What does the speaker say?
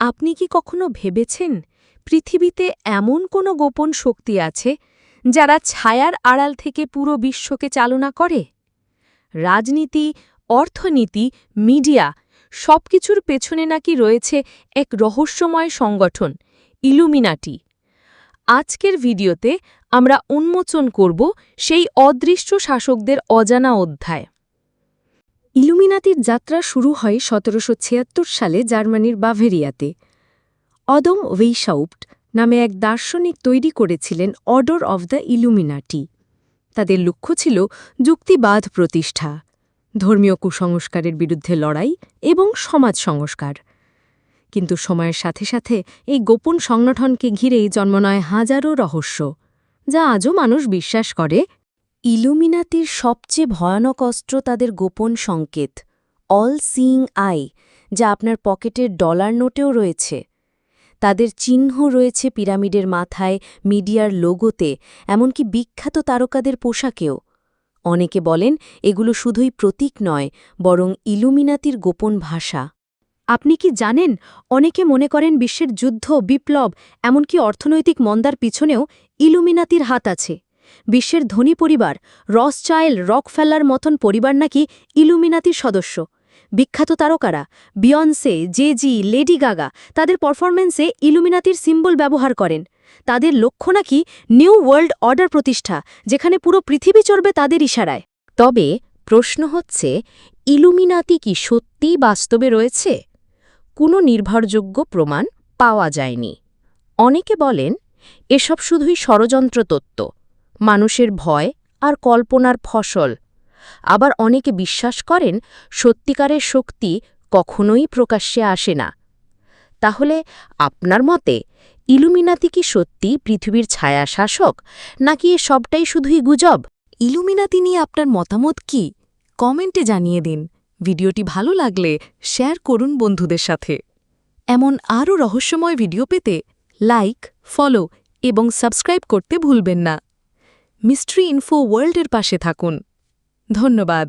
আপনি কি কখনো ভেবেছেন পৃথিবীতে এমন কোনো গোপন শক্তি আছে যারা ছায়ার আড়াল থেকে পুরো বিশ্বকে চালনা করে? রাজনীতি, অর্থনীতি, মিডিয়া সবকিছুর পেছনে নাকি রয়েছে এক রহস্যময় সংগঠন, ইলুমিনাটি। আজকের ভিডিওতে আমরা উন্মোচন করব সেই অদৃশ্য শাসকদের অজানা অধ্যায়। ইলুমিনাতির যাত্রা শুরু হয় সতেরোশো ছিয়াত্তর সালে জার্মানির বাভেরিয়াতে। অদম ওয়েইশাউপ্ট নামে এক দার্শনিক তৈরি করেছিলেন অর্ডার অব দ্য ইলুমিনাটি। তাদের লক্ষ্য ছিল যুক্তিবাদ প্রতিষ্ঠা, ধর্মীয় কুসংস্কারের বিরুদ্ধে লড়াই এবং সমাজ সংস্কার। কিন্তু সময়ের সাথে সাথে এই গোপন সংগঠনকে ঘিরেই জন্ম নেয় হাজারো রহস্য, যা আজও মানুষ বিশ্বাস করে ইলুমিনাতির সবচেয়ে ভয়ানক অস্ত্র তাদের গোপন সংকেত, অল সিইং আই, যা আপনার পকেটের ডলার নোটেও রয়েছে। তাদের চিহ্ন রয়েছে পিরামিডের মাথায়, মিডিয়ার লোগোতে, এমনকি বিখ্যাত তারকাদের পোশাকেও। অনেকে বলেন এগুলো শুধুই প্রতীক নয়, বরং ইলুমিনাতির গোপন ভাষা। আপনি কি জানেন, অনেকে মনে করেন বিশ্বের যুদ্ধ, বিপ্লব, এমনকি অর্থনৈতিক মন্দার পিছনেও ইলুমিনাতির হাত আছে। বিশ্বের ধনী পরিবার রসচাইল রকফেল্লার মতন পরিবার নাকি ইলুমিনাতির সদস্য। বিখ্যাত তারকারা বিয়ন্সে, জেজি, লেডি গাগা তাদের পারফরম্যান্সে ইলুমিনাতির সিম্বল ব্যবহার করেন। তাদের লক্ষ্য নাকি নিউ ওয়ার্ল্ড অর্ডার প্রতিষ্ঠা, যেখানে পুরো পৃথিবী চড়বে তাদের ইশারায়। তবে প্রশ্ন হচ্ছে, ইলুমিনাতি কি সত্যিই বাস্তবে রয়েছে? কোনো নির্ভরযোগ্য প্রমাণ পাওয়া যায়নি। অনেকে বলেন, এসব শুধুই ষড়যন্ত্র তত্ত্ব। মানুষের ভয় আর কল্পনার ফসল। আবার অনেকে বিশ্বাস করেন, সত্যিকারের শক্তি কখনোই প্রকাশ্যে আসে না। তাহলে আপনার মতে ইলুমিনাতি কি সত্যি পৃথিবীর ছায়া শাসক নাকি এ সবটাই শুধুই গুজব? ইলুমিনাতি নিয়ে আপনার মতামত কি? কমেন্টে জানিয়ে দিন। ভিডিওটি ভালো লাগলে শেয়ার করুন বন্ধুদের সাথে। এমন আরও রহস্যময় ভিডিও পেতে লাইক, ফলো এবং সাবস্ক্রাইব করতে ভুলবেন না। মিস্ট্রি ইনফো ওয়ার্ল্ডের পাশে থাকুন। ধন্যবাদ।